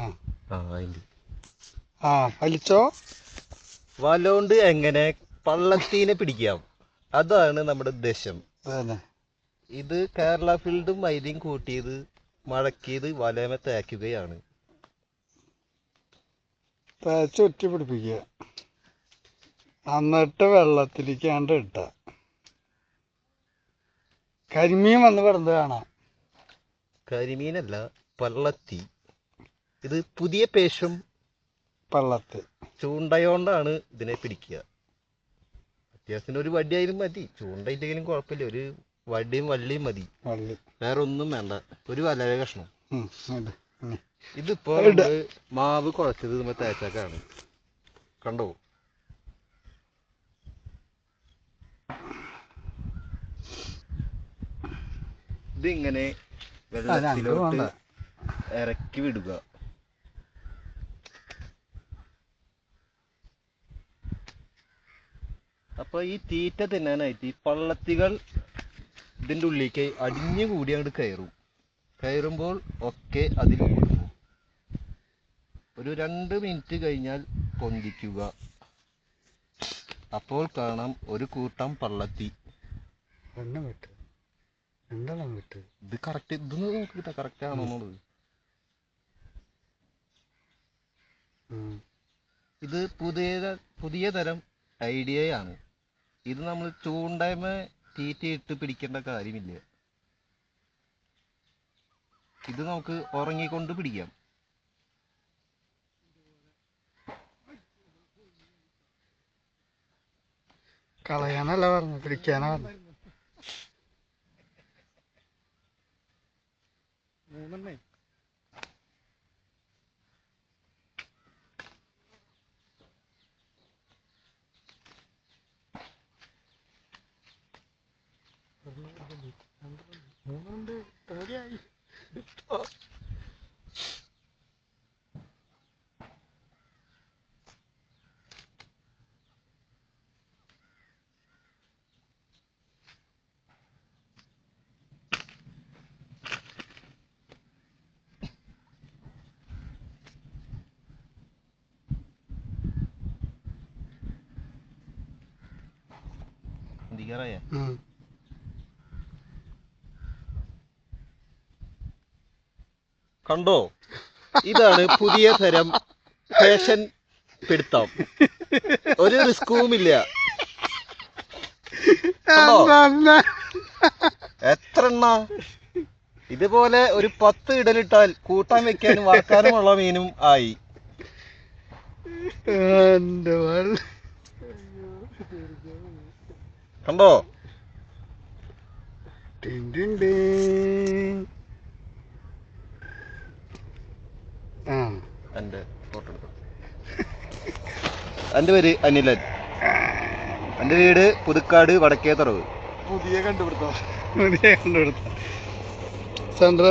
ആ. ആ അതിന്റെ ആ വലിച്ചോ? വല കൊണ്ട് എങ്ങനെ പള്ളത്തീനെ പിടിക്കാം? അതാണ് നമ്മുടെ ഉദ്ദേശം. ഇത് കേരള ഫീൽഡും മൈദിയും കൂട്ടിയത് മടക്കിയത് വലയമ തേക്കുകയാണ്. തേച്ച് ഒറ്റ പിടിപ്പിക്കുക. എന്നിട്ട് വെള്ളത്തിലേക്കാണ്ട് ഇട്ട. കരിമീൻ വന്ന് പറഞ്ഞത് കാണാം. കരിമീനല്ല പള്ളത്തി. ഇത് പുതിയ പേശം പള്ളത്ത്. ചൂണ്ടയോണ്ടാണ് ഇതിനെ പിടിക്കുക. അത്യാവശ്യത്തിന് ഒരു വടിയായാലും മതി. ചൂണ്ടയില്ലെങ്കിലും കുഴപ്പമില്ല. ഒരു വടിയും വള്ളിയും മതി. വേറെ ഒന്നും വേണ്ട. ഒരു വലയ കഷ്ണം. ഇതിപ്പോ മാവ് കുഴച്ചത് നമ്മ തേച്ചാക്കാണ്. കണ്ടോ? ഇതിങ്ങനെ വെള്ളത്തിലോട്ട് ഇറക്കി വിടുക. അപ്പൊ ഈ തീറ്റ തിന്നാനായിട്ട് ഈ പള്ളത്തികൾ ഇതിന്റെ ഉള്ളിലേക്ക് അടിഞ്ഞു കൂടി അങ്ങോട്ട് കയറും. കയറുമ്പോൾ ഒക്കെ അതിൽ കൂടും ഒരു രണ്ട് മിനിറ്റ് കഴിഞ്ഞാൽ പൊന്തിക്കുക. അപ്പോൾ കാണാം ഒരു കൂട്ടം പള്ളത്തി. എണ്ണം വിട്ട്. എന്തെണ്ണം വിട്ട്. ഇത് കറക്റ്റ് ഇതൊന്ന് നോക്കിട്ടാ കറക്റ്റ് ആണോ എന്നുള്ളത്? ഇത് പുതിയ പുതിയ തരം ഐഡിയയാണ്. ഇത് നമ്മൾ ചൂണ്ടയമ തീറ്റയിട്ട് പിടിക്കേണ്ട കാര്യമില്ല. ഇത് നമുക്ക് ഉറങ്ങിക്കൊണ്ട് പിടിക്കാം. കളയാനല്ല പറഞ്ഞു പിടിക്കാനാ പറഞ്ഞു മൂന്നുണ്ട് പേടിയായി എന്തിക്കാറായ ഉം. കണ്ടോ? ഇതാണ് പുതിയ തരം ഫാഷൻ പിടുത്തം. ഒരു റിസ്കും ഇല്ല? എത്ര എണ്ണ ഇതുപോലെ ഒരു പത്ത് ഇടലിട്ടാൽ കൂട്ടാൻ വെക്കാനും വറക്കാനുമുള്ള മീനും ആയി. കണ്ടോ? Tin tin tin. ഫോട്ടോ എടുത്തു. എന്റെ പേര് അനിലൻ. എന്റെ വീട് പുതുക്കാട് വടക്കേത്തറവ് പുതിയ കണ്ടുപിടുത്തം. പുതിയ കണ്ടുപിടുത്തം. ചന്ദ്ര